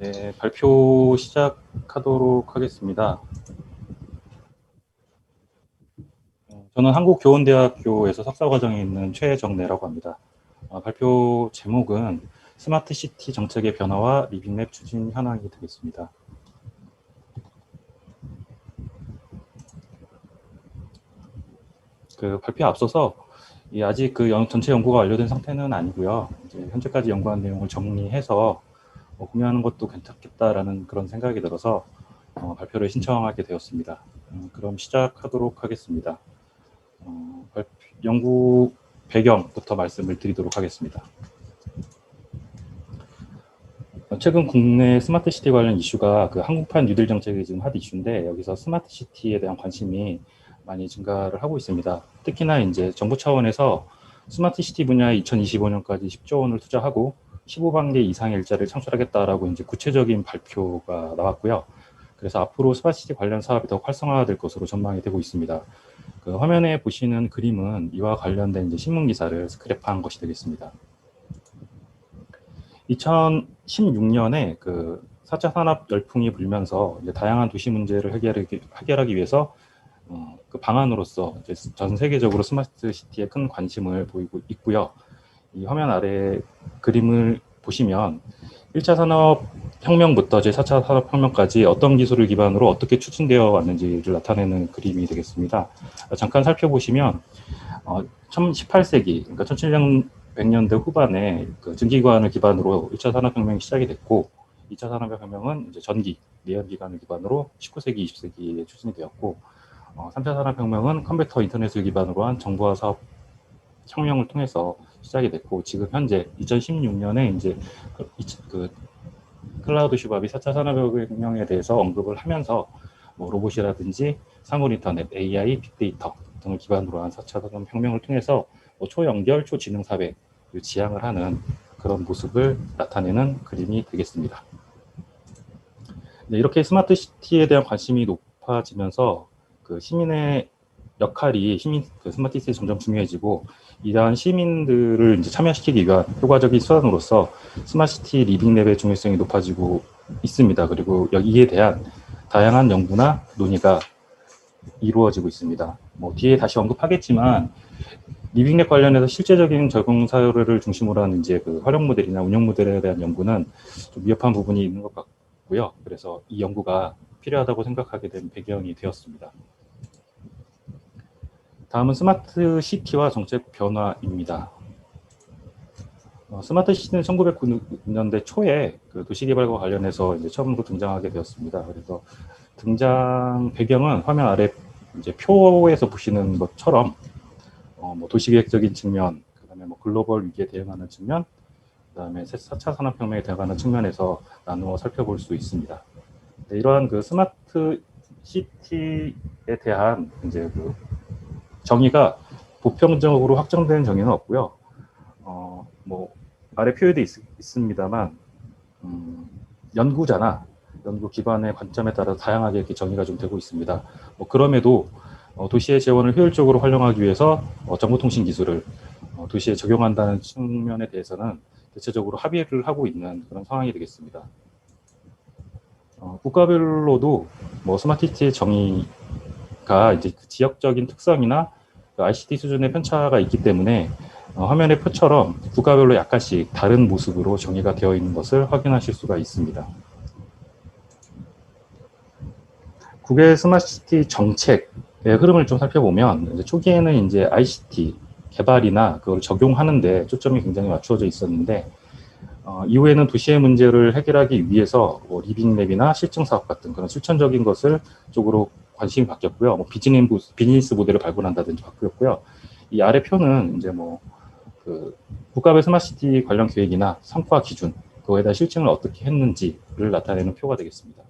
네, 발표 시작하도록 하겠습니다. 어, 저는 한국교원대학교에서 석사과정에 있는 최정래라고 합니다. 어, 발표 제목은 스마트 시티 정책의 변화와 리빙랩 추진 현황이 되겠습니다. 그 발표에 앞서서 이 아직 그 연- 전체 연구가 완료된 상태는 아니고요. 현재까지 연구한 내용을 정리해서 어, 공유하는 것도 괜찮겠다라는 그런 생각이 들어서 어, 발표를 신청하게 되었습니다. 음, 그럼 시작하도록 하겠습니다. 어, 발표- 연구 배경부터 말씀을 드리도록 하겠습니다. 어, 최근 국내 스마트 시티 관련 이슈가 그 한국판 뉴딜 정책이 지금 핫 이슈인데 여기서 스마트 시티에 대한 관심이 많이 증가를 하고 있습니다. 특히나 이제 정부 차원에서 스마트 시티 분야에 2025년까지 10조 원을 투자하고 15만 개 이상의 일자리를 창출하겠다라고 이제 구체적인 발표가 나왔고요. 그래서 앞으로 스마트 시티 관련 사업이 더욱 활성화될 것으로 전망이 되고 있습니다. 그 화면에 보시는 그림은 이와 관련된 이제 신문 기사를 스크랩한 것이 되겠습니다. 2016년에 그 4차 산업 열풍이 불면서 이제 다양한 도시 문제를 해결하기, 해결하기 위해서 어, 그 방안으로서 전 세계적으로 스마트 시티에 큰 관심을 보이고 있고요. 이 화면 아래 그림을 보시면 1차 산업 혁명부터 제4차 산업 혁명까지 어떤 기술을 기반으로 어떻게 추진되어 왔는지를 나타내는 그림이 되겠습니다. 잠깐 살펴보시면 어, 18세기, 그러니까 1700년대 후반에 그 증기관을 기반으로 1차 산업혁명이 시작이 됐고 2차 산업혁명은 이제 전기, 내연기관을 기반으로 19세기, 20세기에 추진이 되었고 어, 3차 산업혁명은 컴퓨터 인터넷을 기반으로 한 정보화 사업 혁명을 통해서 시작이 됐고 지금 현재 2016년에 이제 그, 이- 그 클라우드 슈밥이 4차 산업혁명에 대해서 언급을 하면서 뭐 로봇이라든지 사물 인터넷, AI, 빅데이터 등을 기반으로 한 4차 산업혁명을 통해서 뭐 초연결, 초지능 사회를 지향을 하는 그런 모습을 나타내는 그림이 되겠습니다. 네, 이렇게 스마트 시티에 대한 관심이 높아지면서 그 시민의 역할이 시민 그 스마트 시티에 점점 중요해지고 이러한 시민들을 이제 참여시키기 위한 효과적인 수단으로서 스마트 시티 리빙랩의 중요성이 높아지고 있습니다. 그리고 여기에 대한 다양한 연구나 논의가 이루어지고 있습니다. 뭐 뒤에 다시 언급하겠지만 리빙랩 관련해서 실제적인 적용 사례를 중심으로 하는 이제 그 활용 모델이나 운영 모델에 대한 연구는 좀 미흡한 부분이 있는 것 같고요. 그래서 이 연구가 필요하다고 생각하게 된 배경이 되었습니다. 다음은 스마트 시티와 정책 변화입니다. 어, 스마트 시티는 1990년대 초에 그 도시개발과 관련해서 이제 처음으로 등장하게 되었습니다. 그래서 등장 배경은 화면 아래 이제 표에서 보시는 것처럼 어, 뭐 도시계획적인 측면, 그다음에 뭐 글로벌 위기에 대응하는 측면, 그다음에 4차 산업혁명에 대응하는 측면에서 나누어 살펴볼 수 있습니다. 네, 이러한 그 스마트 시티에 대한 이제 그 정의가 보편적으로 확정된 정의는 없고요. 어, 뭐 아래 표에도 있, 있습니다만 음, 연구자나 연구 기관의 관점에 따라 다양하게 이렇게 정의가 좀 되고 있습니다. 뭐 그럼에도 어, 도시의 재원을 효율적으로 활용하기 위해서 어, 정보통신 기술을 어, 도시에 적용한다는 측면에 대해서는 대체적으로 합의를 하고 있는 그런 상황이 되겠습니다. 어, 국가별로도 뭐 스마트 시티의 정의가 이제 그 지역적인 특성이나 그 ICT 수준의 편차가 있기 때문에 어, 화면의 표처럼 국가별로 약간씩 다른 모습으로 정의가 되어 있는 것을 확인하실 수가 있습니다. 국외 스마트시티 정책의 흐름을 좀 살펴보면 이제 초기에는 이제 ICT 개발이나 그걸 적용하는데 초점이 굉장히 맞추어져 있었는데 어, 이후에는 도시의 문제를 해결하기 위해서 뭐 리빙랩이나 실증 사업 같은 그런 실천적인 것을 쪽으로 관심이 바뀌었고요. 뭐 비즈니스, 비즈니스 모델을 발굴한다든지 바뀌었고요. 이 아래 표는 이제 뭐 그 국가별 스마트시티 관련 계획이나 성과 기준 그거에 대한 실증을 어떻게 했는지를 나타내는 표가 되겠습니다.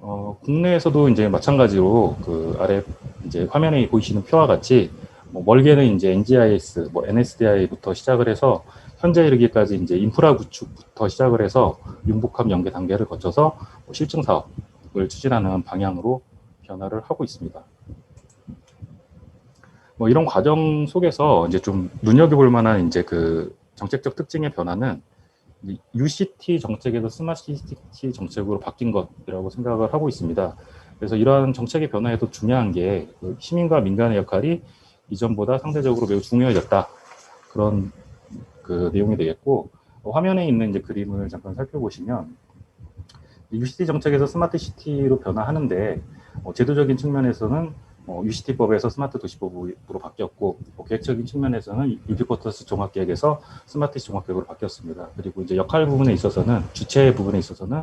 어, 국내에서도 이제 마찬가지로 그 아래 이제 화면에 보이시는 표와 같이 뭐 멀게는 이제 NGIS, 뭐 NSDI부터 시작을 해서 현재 이르기까지 이제 인프라 구축부터 시작을 해서 융복합 연계 단계를 거쳐서 뭐 실증 사업을 추진하는 방향으로 변화를 하고 있습니다. 뭐 이런 과정 속에서 이제 좀 눈여겨볼 만한 이제 그 정책적 특징의 변화는 이 UCT 정책에서 스마트 시티 정책으로 바뀐 것이라고 생각을 하고 있습니다. 그래서 이러한 정책의 변화에도 중요한 게그 시민과 민간의 역할이 이전보다 상대적으로 매우 중요해졌다. 그런 그 내용이 되겠고 어, 화면에 있는 이제 그림을 잠깐 살펴보시면 UCT 정책에서 스마트 시티로 변화하는데 어, 제도적인 측면에서는 어, UCT법에서 스마트 도시법으로 바뀌었고 어, 계획적인 측면에서는 유비쿼터스 종합계획에서 스마트 종합계획으로 바뀌었습니다. 그리고 이제 역할 부분에 있어서는 주체 부분에 있어서는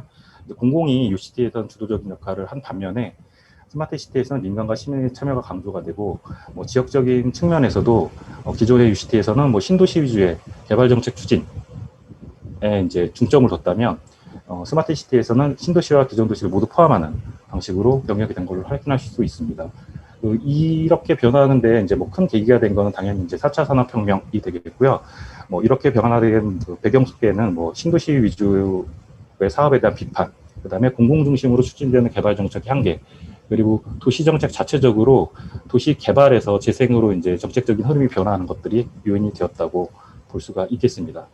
공공이 UCT에선 주도적인 역할을 한 반면에 스마트 시티에서는 민간과 시민의 참여가 강조가 되고 뭐 지역적인 측면에서도 어, 기존의 UCT에서는 뭐 신도시 위주의 개발 정책 추진에 이제 중점을 뒀다면 어, 스마트 시티에서는 신도시와 기존 도시를 모두 포함하는 방식으로 영역이 된 걸로 확인하실 수 있습니다. 그 이렇게 변화하는데 이제 뭐 큰 계기가 된 거는 당연히 이제 4차 산업혁명이 되겠고요. 뭐 이렇게 변화된 그 배경 속에는 뭐 신도시 위주의 사업에 대한 비판, 그 다음에 공공 중심으로 추진되는 개발 정책의 한계, 그리고 도시 정책 자체적으로 도시 개발에서 재생으로 이제 정책적인 흐름이 변화하는 것들이 요인이 되었다고 볼 수가 있겠습니다.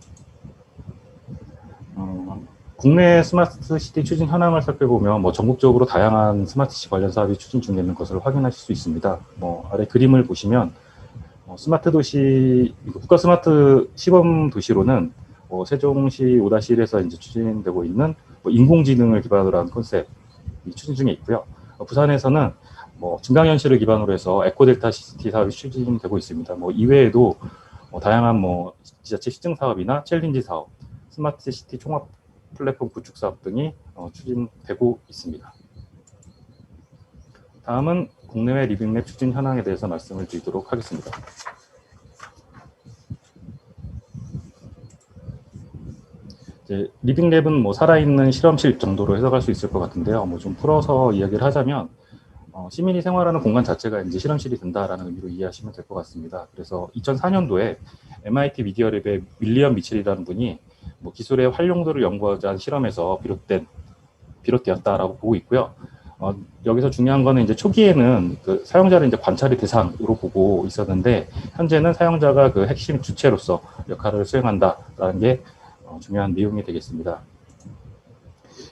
어, 국내 스마트 시티 추진 현황을 살펴보면 뭐 전국적으로 다양한 스마트 시 관련 사업이 추진 중에 있는 것을 확인하실 수 있습니다. 뭐 아래 그림을 보시면 어, 스마트 도시 국가 스마트 시범 도시로는 뭐 세종시 5-1에서 이제 추진되고 있는 뭐 인공지능을 기반으로 한 컨셉이 추진 중에 있고요. 어, 부산에서는 뭐 증강현실을 기반으로 해서 에코델타 시티 사업이 추진되고 있습니다. 뭐 이외에도 뭐 다양한 뭐 지자체 시증 사업이나 챌린지 사업, 스마트 시티 종합 플랫폼 구축 사업 등이 어, 추진되고 있습니다. 다음은 국내외 리빙랩 추진 현황에 대해서 말씀을 드리도록 하겠습니다. 이제 리빙랩은 뭐 살아있는 실험실 정도로 해석할 수 있을 것 같은데요. 뭐 좀 풀어서 이야기를 하자면 어, 시민이 생활하는 공간 자체가 이제 실험실이 된다라는 의미로 이해하시면 될 것 같습니다. 그래서 2004년도에 MIT 미디어랩의 윌리엄 미첼이라는 분이 뭐 기술의 활용도를 연구하자 한 실험에서 비롯된 비롯되었다라고 보고 있고요. 어, 여기서 중요한 거는 이제 초기에는 그 사용자를 이제 관찰의 대상으로 보고 있었는데 현재는 사용자가 그 핵심 주체로서 역할을 수행한다라는 게 어, 중요한 내용이 되겠습니다.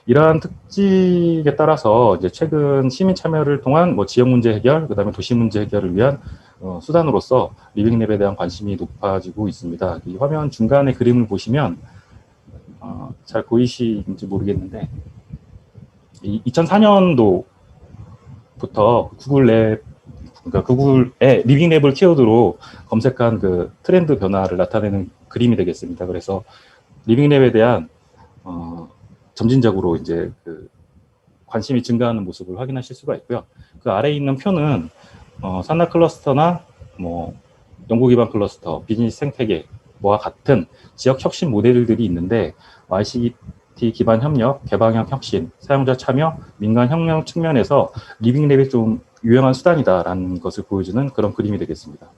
이러한 특징에 따라서 이제 최근 시민 참여를 통한 뭐 지역 문제 해결, 그다음에 도시 문제 해결을 위한 어, 수단으로서 리빙랩에 대한 관심이 높아지고 있습니다. 이 화면 중간에 그림을 보시면 어, 잘 보이시는지 모르겠는데 이 2004년도부터 구글 랩 그러니까 구글의 리빙랩을 키워드로 검색한 그 트렌드 변화를 나타내는 그림이 되겠습니다. 그래서 리빙랩에 대한 어, 점진적으로 이제 그 관심이 증가하는 모습을 확인하실 수가 있고요. 그 아래에 있는 표는 어, 산나 클러스터나 뭐 연구 기반 클러스터, 비즈니스 생태계와 같은 지역 혁신 모델들이 있는데 ICT 기반 협력, 개방형 혁신, 사용자 참여, 민간 혁명 측면에서 리빙랩이 좀 유용한 수단이다라는 것을 보여주는 그런 그림이 되겠습니다.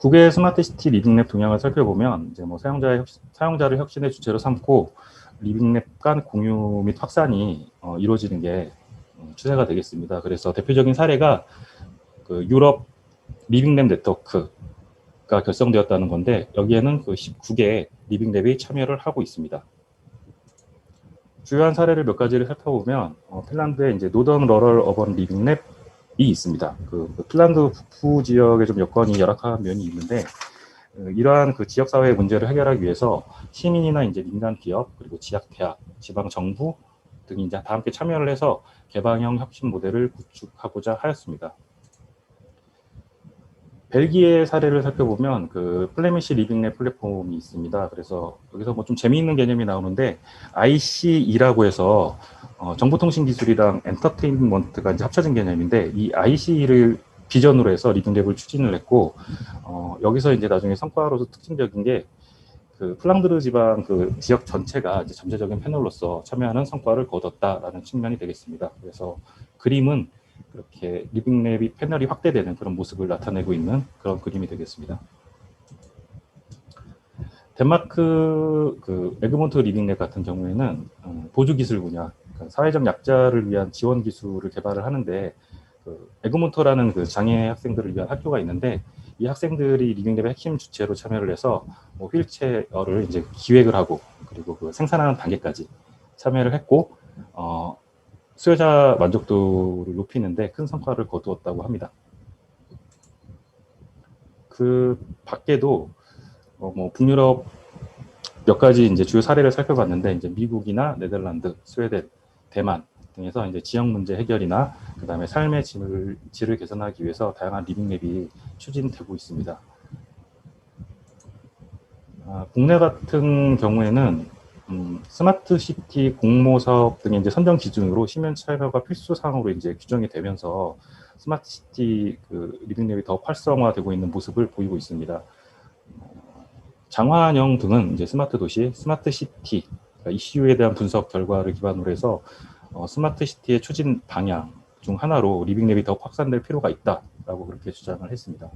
국외 스마트 시티 리빙랩 동향을 살펴보면 이제 뭐 사용자의 혁신, 사용자를 혁신의 주체로 삼고 리빙랩 간 공유 및 확산이 어, 이루어지는 게 어, 추세가 되겠습니다. 그래서 대표적인 사례가 그 유럽 리빙랩 네트워크가 결성되었다는 건데 여기에는 그 19개 리빙랩이 참여를 하고 있습니다. 주요한 사례를 몇 가지를 살펴보면 어, 핀란드의 이제 노던 러럴 어번 리빙랩 이 있습니다. 그, 그 핀란드 북부 지역에 좀 여건이 열악한 면이 있는데 어, 이러한 그 지역 사회의 문제를 해결하기 위해서 시민이나 이제 민간 기업 그리고 지역 대학, 지방 정부 등이 이제 다 함께 참여를 해서 개방형 혁신 모델을 구축하고자 하였습니다. 벨기에 사례를 살펴보면 그 플레미시 리빙랩 플랫폼이 있습니다. 그래서 여기서 뭐 좀 재미있는 개념이 나오는데 ICE라고 해서 어, 정보통신기술이랑 엔터테인먼트가 이제 합쳐진 개념인데 이 ICE를 비전으로 해서 리빙랩을 추진을 했고 어, 여기서 이제 나중에 성과로서 특징적인 게 그 플랑드르 지방 그 지역 전체가 이제 잠재적인 패널로서 참여하는 성과를 거뒀다라는 측면이 되겠습니다. 그래서 그림은 그렇게 리빙랩이 패널이 확대되는 그런 모습을 나타내고 있는 그런 그림이 되겠습니다. 덴마크 그 에그몬트 리빙랩 같은 경우에는 어, 보조 기술 분야, 사회적 약자를 위한 지원 기술을 개발을 하는데 그 에그몬터라는 그 장애 학생들을 위한 학교가 있는데 이 학생들이 리빙랩의 핵심 주체로 참여를 해서 뭐 휠체어를 이제 기획을 하고 그리고 그 생산하는 단계까지 참여를 했고 어, 수요자 만족도를 높이는데 큰 성과를 거두었다고 합니다. 그 밖에도 어, 뭐 북유럽 몇 가지 이제 주요 사례를 살펴봤는데 이제 미국이나 네덜란드, 스웨덴, 대만 등에서 이제 지역 문제 해결이나 그다음에 삶의 질을, 질을 개선하기 위해서 다양한 리빙랩이 추진되고 있습니다. 아, 국내 같은 경우에는 음, 스마트 시티 공모 사업 등의 이제 선정 기준으로 시민 참여가 필수 사항으로 이제 규정이 되면서 스마트 시티 그 리빙랩이 더 활성화되고 있는 모습을 보이고 있습니다. 어, 장화영 등은 이제 스마트 도시, 스마트 시티 이슈에 대한 분석 결과를 기반으로 해서 어, 스마트 시티의 추진 방향 중 하나로 리빙랩이 더 확산될 필요가 있다라고 그렇게 주장을 했습니다.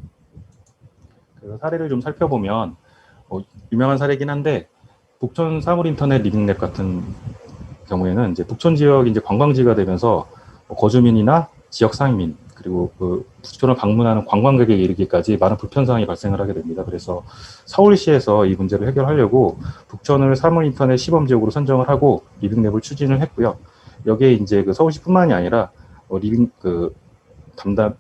그래서 사례를 좀 살펴보면 어, 유명한 사례긴 한데 북촌 사물 인터넷 리빙랩 같은 경우에는 이제 북촌 지역이 이제 관광지가 되면서 뭐 거주민이나 지역 상민 그리고 그 북촌을 방문하는 관광객에 이르기까지 많은 불편사항이 발생을 하게 됩니다. 그래서 서울시에서 이 문제를 해결하려고 북촌을 사물 인터넷 시범 지역으로 선정을 하고 리빙랩을 추진을 했고요. 여기에 이제 그 서울시뿐만이 아니라 어, 리빙 그 담당하는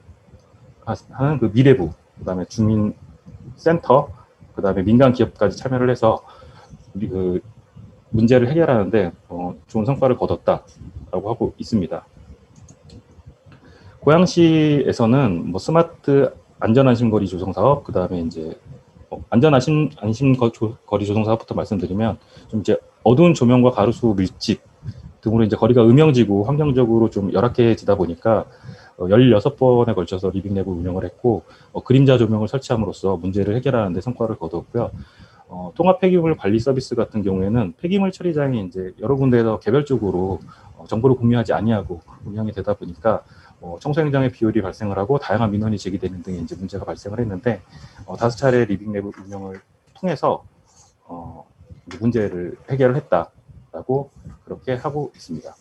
그 미래부 그다음에 주민센터 그다음에 민간 기업까지 참여를 해서 그 문제를 해결하는데 어, 좋은 성과를 거뒀다라고 하고 있습니다. 고양시에서는 뭐 스마트 안전안심거리 조성 사업, 그 다음에 이제 어, 안전안심 안심 거리 조성 사업부터 말씀드리면 좀 이제 어두운 조명과 가로수 밀집 등으로 이제 거리가 음영지고 환경적으로 좀 열악해지다 보니까 어, 16번에 걸쳐서 리빙랩을 운영을 했고 어, 그림자 조명을 설치함으로써 문제를 해결하는 데 성과를 거두었고요. 어, 통합 폐기물 관리 서비스 같은 경우에는 폐기물 처리장이 이제 여러 군데에서 개별적으로 어, 정보를 공유하지 아니하고 운영이 되다 보니까 어, 청소 행정의 비율이 발생을 하고 다양한 민원이 제기되는 등의 이제 문제가 발생을 했는데 어, 다섯 차례 리빙랩 운영을 통해서 어, 문제를 해결을 했다라고 그렇게 하고 있습니다.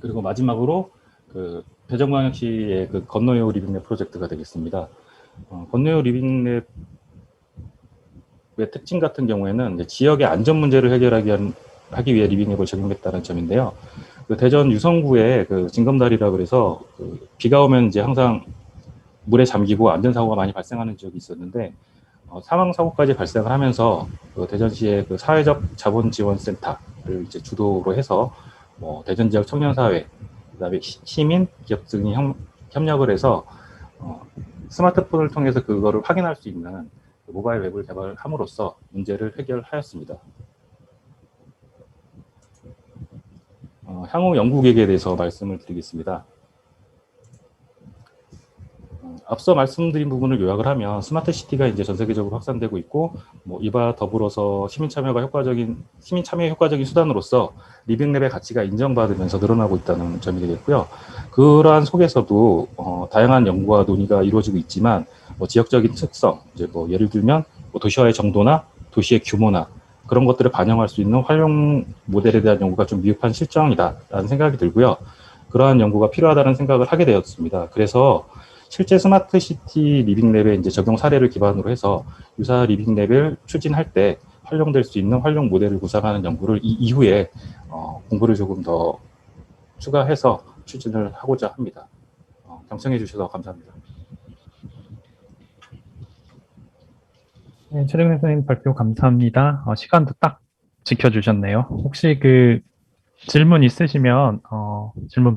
그리고 마지막으로 그 대전광역시의 그 건너요 리빙랩 프로젝트가 되겠습니다. 어, 건너요 리빙랩의 특징 같은 경우에는 지역의 안전 문제를 해결하기 위한 하기 위해 리빙랩을 적용했다는 점인데요. 그 대전 유성구에 그 징검다리라 그래서 그 비가 오면 이제 항상 물에 잠기고 안전사고가 많이 발생하는 지역이 있었는데 어, 사망 사고까지 발생을 하면서 그 대전시의 그 사회적 자본지원센터를 이제 주도로 해서 뭐 대전 지역 청년사회 그다음에 시- 시민 기업 등이 협, 협력을 해서 어, 스마트폰을 통해서 그거를 확인할 수 있는 그 모바일 웹을 개발함으로써 문제를 해결하였습니다. 어, 향후 연구 계획에 대해서 말씀을 드리겠습니다. 어, 앞서 말씀드린 부분을 요약을 하면 스마트 시티가 이제 전 세계적으로 확산되고 있고 뭐 이와 더불어서 시민 참여가 효과적인 시민 참여 효과적인 수단으로서 리빙랩의 가치가 인정받으면서 늘어나고 있다는 점이 되겠고요. 그러한 속에서도 어, 다양한 연구와 논의가 이루어지고 있지만 뭐 지역적인 특성, 이제 뭐 예를 들면 뭐 도시화의 정도나 도시의 규모나 그런 것들을 반영할 수 있는 활용 모델에 대한 연구가 좀 미흡한 실정이다라는 생각이 들고요. 그러한 연구가 필요하다는 생각을 하게 되었습니다. 그래서 실제 스마트 시티 리빙랩의 이제 적용 사례를 기반으로 해서 유사 리빙랩을 추진할 때 활용될 수 있는 활용 모델을 구상하는 연구를 이 이후에 어, 공부를 조금 더 추가해서 추진을 하고자 합니다. 어, 경청해 주셔서 감사합니다. 네, 최정 선생님 발표 감사합니다. 어, 시간도 딱 지켜주셨네요. 혹시 그 질문 있으시면 어, 질문